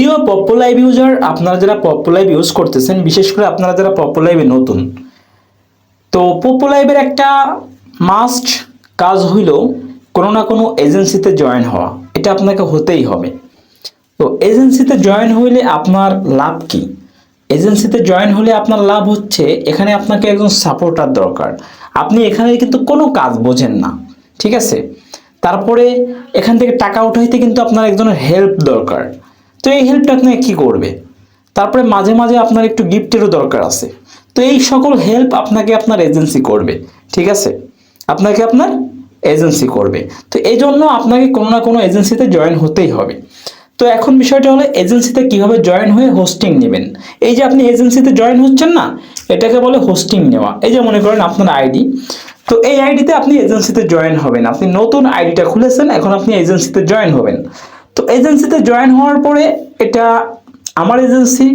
যদিও পপো live user আপনারা যারা পপো লাইভ ইউজ করতেছেন, বিশেষ করে আপনারা যারা পপো লাইভে নতুন, তো পপো লাইভের একটা মাস্ট কাজ হইল কোনো না কোনো এজেন্সিতে জয়েন হওয়া। এটা আপনাকে হতেই হবে। তো এজেন্সিতে জয়েন হইলে আপনার লাভ কি? এজেন্সিতে জয়েন হলে আপনার লাভ হচ্ছে, এখানে আপনাকে একজন সাপোর্টার দরকার। আপনি এখানে কিন্তু কোনো কাজ বোঝেন না, ঠিক আছে? তারপরে এখান থেকে টাকা উঠাইতে কিন্তু আপনার একজনের হেল্প দরকার। তো এই হেল্পটা আপনাকে কী করবে? তারপরে মাঝে মাঝে আপনার একটু গিফটেরও দরকার আছে। তো এই সকল হেল্প আপনাকে আপনার এজেন্সি করবে, ঠিক আছে? আপনাকে আপনার এজেন্সি করবে। তো এই জন্য আপনাকে কোনো না কোনো এজেন্সিতে জয়েন হতেই হবে। তো এখন বিষয়টা হলো এজেন্সিতে কীভাবে জয়েন হয়ে হোস্টিং নেবেন? এই যে আপনি এজেন্সিতে জয়েন হচ্ছেন না, এটাকে বলে হোস্টিং নেওয়া। এই যে মনে করেন আপনার আইডি তো এই আইডিতে আপনি এজেন্সিতে জয়েন হবেন। আপনি নতুন আইডিটা খুলেছেন, এখন আপনি এজেন্সিতে জয়েন হবেন। তো এজেন্সিতে জয়েন হওয়ার পরে এটা আমার এজেন্সি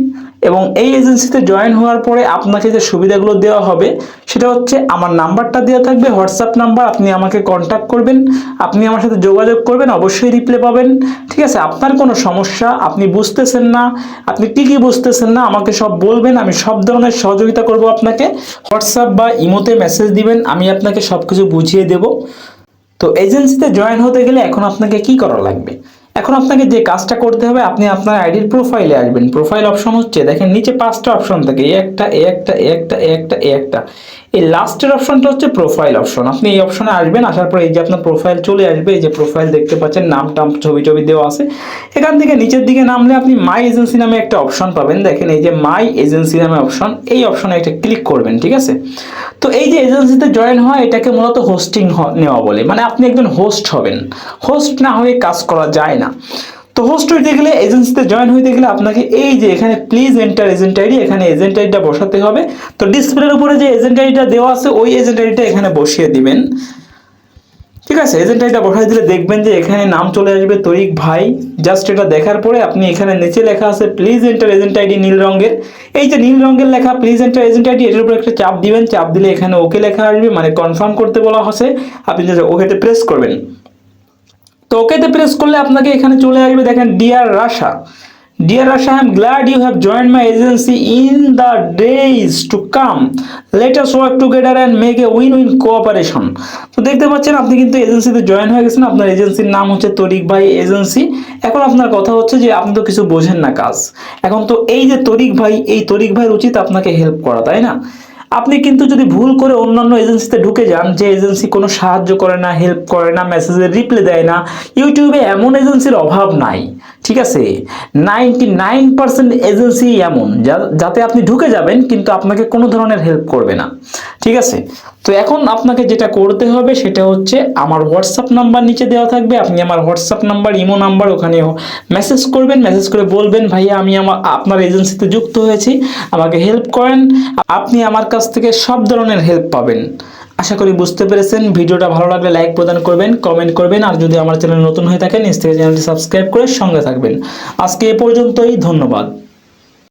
এবং এই এজেন্সিতে জয়েন হওয়ার পরে আপনাকে যে সুবিধাগুলো দেওয়া হবে, সেটা হচ্ছে আমার নাম্বারটা দেওয়া থাকবে হোয়াটসঅ্যাপ নাম্বার, আপনি আমাকে কন্ট্যাক্ট করবেন, আপনি আমার সাথে যোগাযোগ করবেন, অবশ্যই রিপ্লাই পাবেন, ঠিক আছে? আপনার কোনো সমস্যা, আপনি বুঝতেছেন না, আপনি কী কী বুঝতেছেন না, আমাকে সব বলবেন, আমি সব ধরনের সহযোগিতা করব আপনাকে। হোয়াটসঅ্যাপ বা ইমোতে মেসেজ দিবেন, আমি আপনাকে সব কিছু বুঝিয়ে দেবো। তো এজেন্সিতে জয়েন হতে গেলে এখন আপনাকে কি করা লাগবে? এখন আপনাকে যে কাজটা করতে হবে, আপনি আপনার আইডির প্রোফাইলে আসবেন। প্রোফাইল অপশন হচ্ছে, দেখেন নিচে পাঁচটা অপশন থাকে, এ একটা এ একটা এ একটা এ একটা এ একটা। এই লাস্টের অপশনটা হচ্ছে প্রোফাইল অপশন আপনি এই অপশনে আসবেন, আসার পরে এই যে আপনার প্রোফাইল চলে আসবে, এই যে প্রোফাইল দেখতে পাচ্ছেন, নাম, টাম, ছবি, টবি দেওয়া আছে। এখান থেকে নিচের দিকে নামলে আপনি মাই এজেন্সি নামে একটা অপশন পাবেন। দেখেন এই যে মাই এজেন্সি নামে অপশন এই অপশনে একটা ক্লিক করবেন, ঠিক আছে? তো এই যে এজেন্সিতে জয়েন হয় এটাকে মূলত হোস্টিং নেওয়া বলে। মানে আপনি একজন হোস্ট হবেন। হোস্ট না হয়ে কাজ করা যায় না। তো হোস্ট হইতে গেলে এজেন্সিতে জয়েন হইতে গেলে আপনাকে এই যে এখানে প্লিজ এন্টার এজেন্ট আইডি এখানে এজেন্ট আইডিটা বসাতে হবে। তো ডিসপ্লের উপরে যে এজেন্ট আইডিটা দেওয়া আছে, ওই এজেন্ট আইডিটা এখানে বসিয়ে দিবেন। ঠিক আছে? এজেন্ট আইডিটা বসাই দিলে দেখবেন যে এখানে নাম চলে আসবে তরিক ভাই। জাস্ট এটা দেখার পরে আপনি এখানে নিচে লেখা আছে প্লিজ এন্টার এজেন্ট আইডি নীল রঙের। এই যে নীল রঙের লেখা প্লিজ এন্টার এজেন্ট আইডি এটার উপর একটা চাপ দিবেন। চাপ দিলে এখানে ওকে লেখা আসবে মানে কনফার্ম করতে বলা হচ্ছে। আপনি ওকেতে প্রেস করবেন। তো ওকেতে প্রেস করলে আপনাকে এখানে চলে আসবে, দেখেন dear Rasha dear Rasha I am glad you have joined my agency in the days to come let us work together and make a win win cooperation তো দেখতে পাচ্ছেন, আপনি কিন্তু এজেন্সিতে জয়েন হয়ে গেছেন, আপনার এজেন্সির নাম হচ্ছে তরিক ভাই এজেন্সি এখন আপনার কথা হচ্ছে যে, আপনি তো কিছু বোঝেন না কাজ। এখন তো এই যে তরিক ভাই, এই তরিক ভাইয়ের উচিত আপনাকে হেল্প করা, তাই না? আপনি কিন্তু যদি ভুল করে অন্যান্য এজেন্সিতে ঢুকে যান, যে এজেন্সি কোনো সাহায্য করে না হেল্প করে না মেসেজের রিপ্লাই দেয় না, ইউটিউবে এমন এজেন্সির অভাব নাই। ঠিক আছে? নাইনটি নাইন পার্সেন্ট এজেন্সি এমন যাতে আপনি ঢুকে যাবেন, কিন্তু আপনাকে কোনো ধরনের হেল্প করবে না। ঠিক আছে? তো এখন আপনাকে যেটা করতে হবে, সেটা হচ্ছে আমার হোয়াটসঅ্যাপ নাম্বার নিচে দেওয়া থাকবে। আপনি আমার হোয়াটসঅ্যাপ নাম্বার ইমো নাম্বার ওখানে মেসেজ করবেন মেসেজ করে বলবেন, ভাইয়া, আমি আমার, আপনার এজেন্সিতে যুক্ত হয়েছি, আমাকে হেল্প করেন। আপনি আমার কাছ থেকে সব ধরনের হেল্প পাবেন। আশা করি বুঝতে পেরেছেন। ভিডিওটা ভালো লাগলে লাইক প্রদান করবেন, কমেন্ট করবেন, আর যদি আমার চ্যানেল নতুন হয়ে থাকেন, নিজ থেকে চ্যানেলটি সাবস্ক্রাইব করে সঙ্গে থাকবেন। আজকে এ পর্যন্তই, ধন্যবাদ।